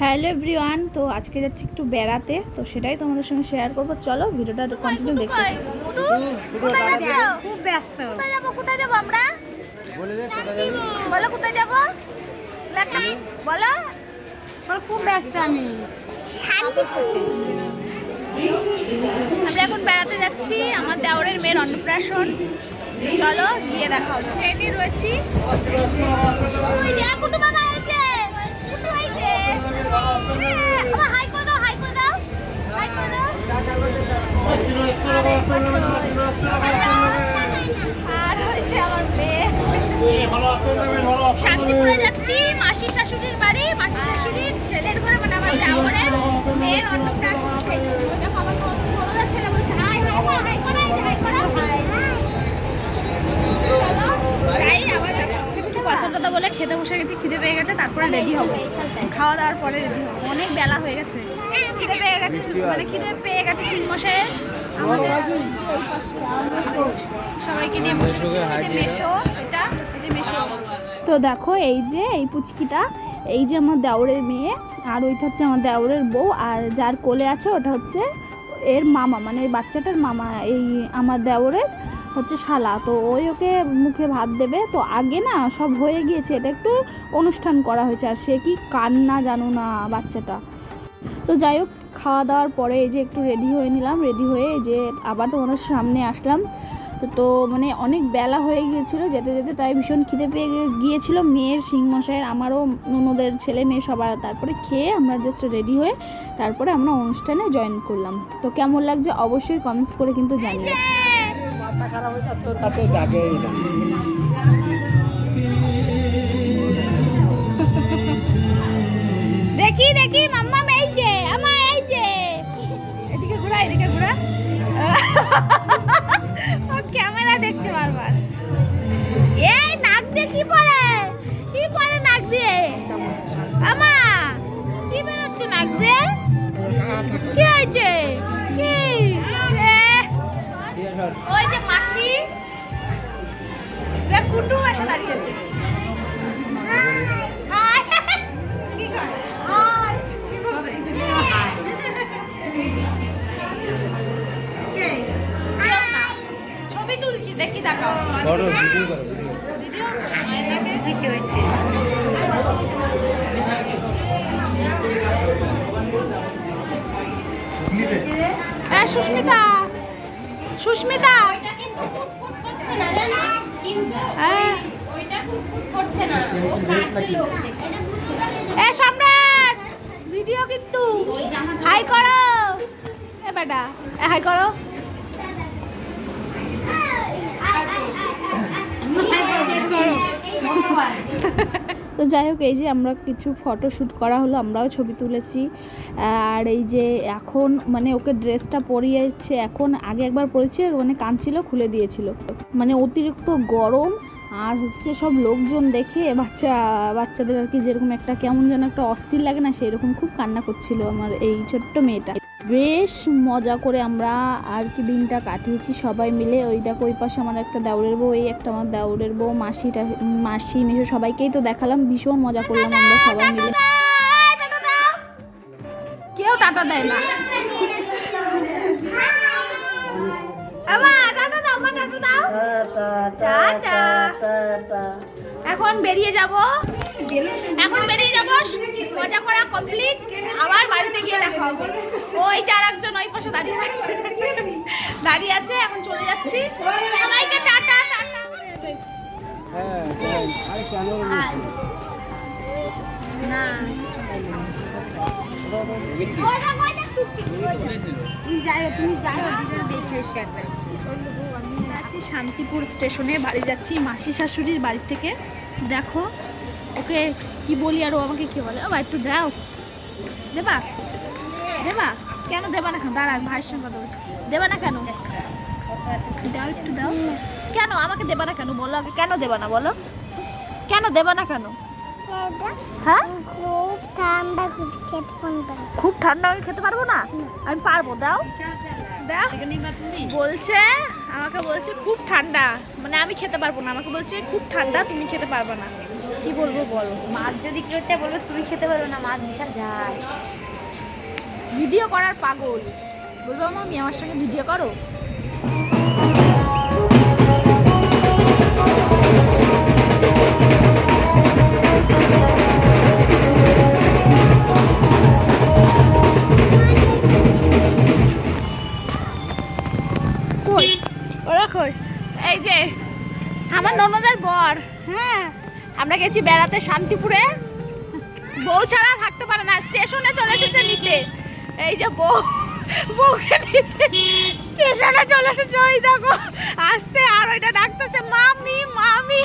Hello everyone তো আজকে যাচ্ছি একটু বেড়াতে তো সেটাই তোমাদের সঙ্গে শেয়ার করব। চলো ভিডিওটা কন্টিনিউ দেখতে? খুব ব্যস্ত। কোথায় যাব কোথায় যাব আমরা? বলো কোথায় যাব? বলো খুব ব্যস্ত আমি। আমরা এখন বেড়াতে যাচ্ছি আমার দেওরের মেয়ের অন্নপ্রাশন। চলো গিয়ে দেখা হবে রয়েছি? আরে, শান্তিপুরে যাচ্ছি মাসি শাশুড়ির বাড়ি মাসি শাশুড়ির ছেলের ঘরে মানে আমার মেয়ের অন্নপ্রাশন সেই জন্য ওই দেখো আমার বড় বড় ছেলে বলছে হাই হাই হাই হাই করা হাই করা চলো যাই আবার একটু কথা টথা বলে খেতে বসে গেছি খিদে পেয়ে গেছে তারপরে রেডি হব। খাওয়া দাওয়ার পরে রেডি হব। অনেক বেলা হয়ে গেছে। খিদে পেয়ে গেছে মানে খিদে পেয়ে গেছে শিলমশে আমাদের সবাইকে নিয়ে বসে গেছি মেশো এটা মেশো। তো দেখো এই যে এই পুচকিটা এই যে আমার দেওরের মেয়ে আর ওইটা হচ্ছে আমার দেওরের বউ আর যার কোলে আছে ওটা হচ্ছে এর মামা মানে এই বাচ্চাটার মামা এই আমার দেওরের হচ্ছে শালা। তো ওই ওকে মুখে ভাত দেবে। তো আগে না সব হয়ে গিয়েছে। এটা একটু অনুষ্ঠান করা হয়েছে। আর সে কি কান্না জানো না বাচ্চাটা। তো যাই হোক, খাওয়া দাওয়ার পরে এই যে একটু রেডি হয়ে নিলাম। রেডি হয়ে যে আবার তোমাদের সামনে আসলাম। তো- মানে অনেক বেলা হয়ে গিয়েছিল। যেতে যেতে তাই ভীষণ খিদে পেয়ে গিয়েছিল। মেয়ের সিংমশাইয়ের আমারও ননদের ছেলে মেয়ে সবার। তারপরে খেয়ে আমরা জাস্ট রেডি হয়ে তারপরে আমরা অনুষ্ঠানে জয়েন করলাম। তো কেমন লাগছে অবশ্যই কমেন্টস করে কিন্তু জানিও। মাথা খারাপ হয়ে কাছে জাগেই না। দেখি দেখি মাম্মা। বড় ভিডিও করো ভিডিও। হচ্ছে হ্যাঁ সুস্মিতা। সুস্মিতা। হ্যাঁ। এ সম্রাট! ভিডিও কিন্তু। হাই করো। এ বেটা হাই করো। তো যাই হোক, এই যে আমরা কিছু ফটো শ্যুট করা হলো, আমরাও ছবি তুলেছি। আর এই যে এখন মানে ওকে ড্রেসটা পরিয়েছে, এখন আগে একবার পরেছে মানে কাঁদছিল, খুলে দিয়েছিল। মানে অতিরিক্ত গরম, আর হচ্ছে সব লোকজন দেখে বাচ্চা, বাচ্চাদের আর কি যেরকম একটা কেমন যেন একটা অস্থির লাগে না সেই রকম খুব কান্না করছিল আমার এই ছোট্ট মেয়েটা। বেশ মজা করে আমরা আর কি দিনটা কাটিয়েছি সবাই মিলে। ওই দেখো ওই পাশে আমার একটা দেওরের বউ এই একটা আমার দেওরের বউ মাসিটা মাসি মিশো সবাইকেই তো দেখালাম। ভীষণ মজা করলাম আমরা সবাই মিলে। কেউ টাটা দেয় না। এখন বেরিয়ে যাব। এখন যাব মজা করা কমপ্লিট আবার বাড়িতে গিয়ে দেখা হবে। ওই আর একজন ওই পাশে দাঁড়িয়ে দাঁড়িয়ে আছে, এখন চলে যাচ্ছি। সবাইকে টাটা শান্তিপুর স্টেশনে, বাড়ি যাচ্ছি মাসি শাশুড়ির বাড়ি থেকে। দেখো ওকে কি বলি আর ও আমাকে কি বলে? ও একটু দাও। দেবা? দেবা? কেন দেবা না কেন? দাঁড়া ভাইয়ের সঙ্গে বলছি। দেবা না কেন? দাও, একটু দাও। কেন আমাকে দেবা না কেন? বলো আগে, কেন দেবা না বলো? কেন দেবা না কেন? হ্যাঁ? খুব ঠান্ডা খুব ঠান্ডা আমি খেতে পারব না? আমি পারব, দাও। দাও। বলছে, আমাকে বলছে খুব ঠান্ডা। মানে আমি খেতে পারব না, আমাকে বলছে খুব ঠান্ডা, তুমি খেতে পারবে না। কি বলব বলো? মাছ যদি কেউ চায় বলবে তুমি খেতে পারবে না মাছ বিশাল যায় ভিডিও করার পাগল। বলব মামি আমার সঙ্গে ভিডিও করো? কই? ওরা কই? এই যে আমার ননদের বর হ্যাঁ? আমরা গেছি বেড়াতে শান্তিপুরে। বউ ছাড়া থাকতে পারে না, স্টেশনে চলে এসেছে নিতে। এই যে বউ, বউকে নিতে। স্টেশনে চলে এসেছে, ওই দেখো, আসছে আর ওইটা ডাকতেছে, মামি মামি।